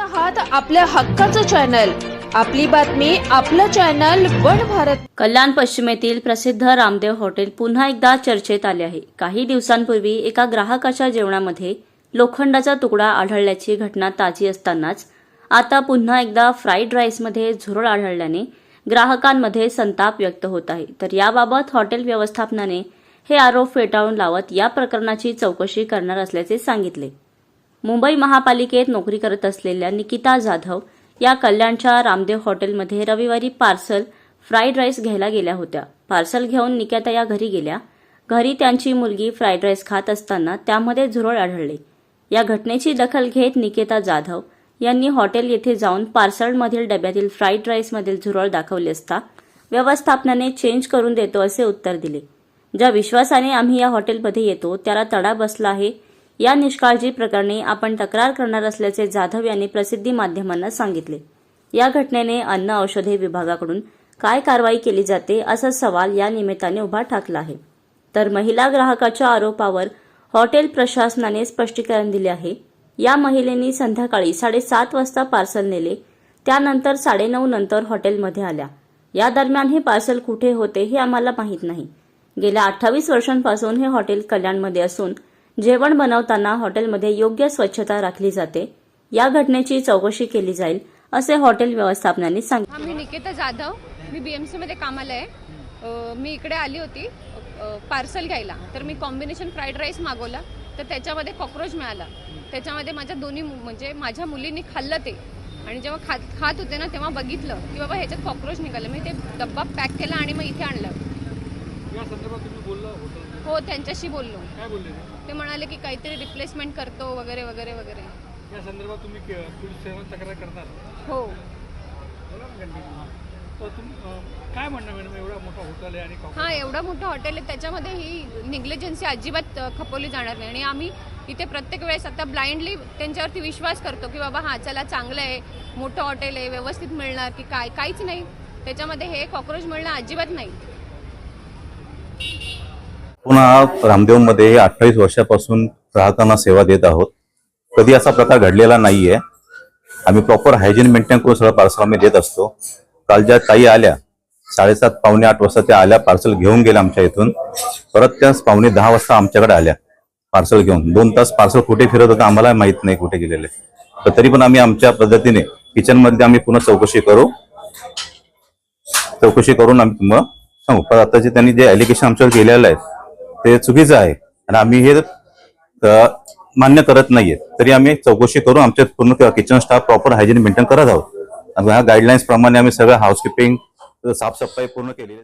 आहात आपल्या हक्काचं चॅनल. आपली बातमी आपलं चॅनल वन भारत. कल्याण पश्चिमेतील प्रसिद्ध रामदेव हॉटेल पुन्हा एकदा चर्चेत आले आहे. काही दिवसांपूर्वी एका ग्राहकाच्या जेवणामध्ये लोखंडाचा तुकडा आढळल्याची घटना ताजी असतानाच आता पुन्हा एकदा फ्राईड राईसमध्ये झुरळ आढळल्याने ग्राहकांमध्ये संताप व्यक्त होत आहे. तर याबाबत हॉटेल व्यवस्थापनाने हे आरोप फेटाळून लावत या प्रकरणाची चौकशी करणार असल्याचे सांगितले. मुंबई महापालिकेत नोकरी करत असलेल्या निकिता जाधव या कल्याणच्या रामदेव हॉटेलमध्ये रविवारी पार्सल फ्राईड राईस घ्यायला गेल्या होत्या. पार्सल घेऊन निकिता या घरी गेल्या. घरी त्यांची मुलगी फ्राईड राईस खात असताना त्यामध्ये झुरळ आढळले. या घटनेची दखल घेत निकिता जाधव यांनी हॉटेल येथे जाऊन पार्सलमधील डब्यातील फ्राईड राईसमधील झुरळ दाखवले असता व्यवस्थापनाने चेंज करून देतो असे उत्तर दिले. ज्या विश्वासाने आम्ही या हॉटेलमध्ये येतो त्याला तडा बसला आहे या निष्काळजी प्रकरणी आपण तक्रार करणार असल्याचे जाधव यांनी प्रसिद्धी माध्यमांना सांगितले. या घटनेने अन्न औषधे विभागाकडून काय कारवाई केली जाते असा सवाल या निमित्ताने उभा ठाकला आहे. तर महिला ग्राहकाच्या आरोपावर हॉटेल प्रशासनाने स्पष्टीकरण दिले आहे. या महिलेनी संध्याकाळी साडेसात वाजता पार्सल नेले. त्यानंतर साडेनऊ नंतर हॉटेलमध्ये आल्या. या दरम्यान हे पार्सल कुठे होते हे आम्हाला माहीत नाही. गेल्या अठ्ठावीस वर्षांपासून हे हॉटेल कल्याणमध्ये असून जेवण बनवताना हॉटेलमध्ये योग्य स्वच्छता राखली जाते. या घटनेची चौकशी केली जाईल असे हॉटेल व्यवस्थापनाने सांगितले मी निकेता जाधव. मी बी एम सीमध्ये कामाला आहे. मी इकडे आली होती पार्सल घ्यायला. तर मी कॉम्बिनेशन फ्राईड राईस मागवला. तर त्याच्यामध्ये कॉक्रोच मिळाला. त्याच्यामध्ये माझ्या दोन्ही मु- म्हणजे माझ्या मुलींनी खाल्लं ते. आणि जेव्हा खात खात होते ना तेव्हा बघितलं की बाबा ह्याच्यात कॉक्रोच निघालं. मी ते डब्बा पॅक केला आणि मग इथे आणलं. या संदर्भात तुम्ही बोलला होतं. हो त्यांच्याशी बोललो. काय बोलले ते? ते म्हणाले की काहीतरी रिप्लेसमेंट करतो वगैरे वगैरे वगैरे. या संदर्भात तुम्ही के- पोलीस सेवेत तक्रार करणार. हो. बोला ना कंटिन्यू तर तुम अं, काय मॅडम? एवढा मोठा हॉटेल आहे आणि हा एवढं मोठं हॉटेल आहे. त्याच्यामध्ये ही निग्लिजन्सी अजिबात अ, खपवली जाणार नाही. आणि आम्ही इथे प्रत्येक वेळेस आता ब्लाइंडली त्यांच्यावरती विश्वास करतो की बाबा हा चला चांगलं आहे. मोठं हॉटेल आहे. व्यवस्थित मिळणार की काय? काहीच नाही. त्याच्यामध्ये हे कॉक्रोच मिळणं अजिबात नाही. पुन्हा रामदेवमध्ये अठ्ठावीस वर्षापासून ग्राहकांना सेवा देत आहोत. कधी असा प्रकार घडलेला नाहीये. आम्ही प्रॉपर हायजीन मेंटेन करून सगळं पार्सल आम्ही देत असतो. काल ज्या ताई आल्या साडेसात पावणे आठ वाजता त्या आल्या पार्सल घेऊन गेल्या आमच्या इथून. परत त्या पावणे दहा वाजता आमच्याकडे आल्या पार्सल घेऊन. दोन तास पार्सल कुठे फिरत होतं आम्हाला माहीत नाही कुठे गेलेले. तर तरी पण आम्ही आमच्या पद्धतीने किचनमध्ये आम्ही पुन्हा चौकशी करू. चौकशी करून आम्ही तुम्हाला सांगू. पण आता जे त्यांनी जे ऍलिगेशन आमच्यावर केलेलं आहे ते चुकीचं आहे. आणि आम्ही हे मान्य करत नाहीये. तरी आम्ही चौकशी करून आमच्या पूर्ण kitchen staff proper hygiene maintain करत आहोत. आणि ह्या गाईडलाईन्स प्रमाणे आम्ही सगळं हाऊसकीपिंग साफसफाई पूर्ण केलेली आहे.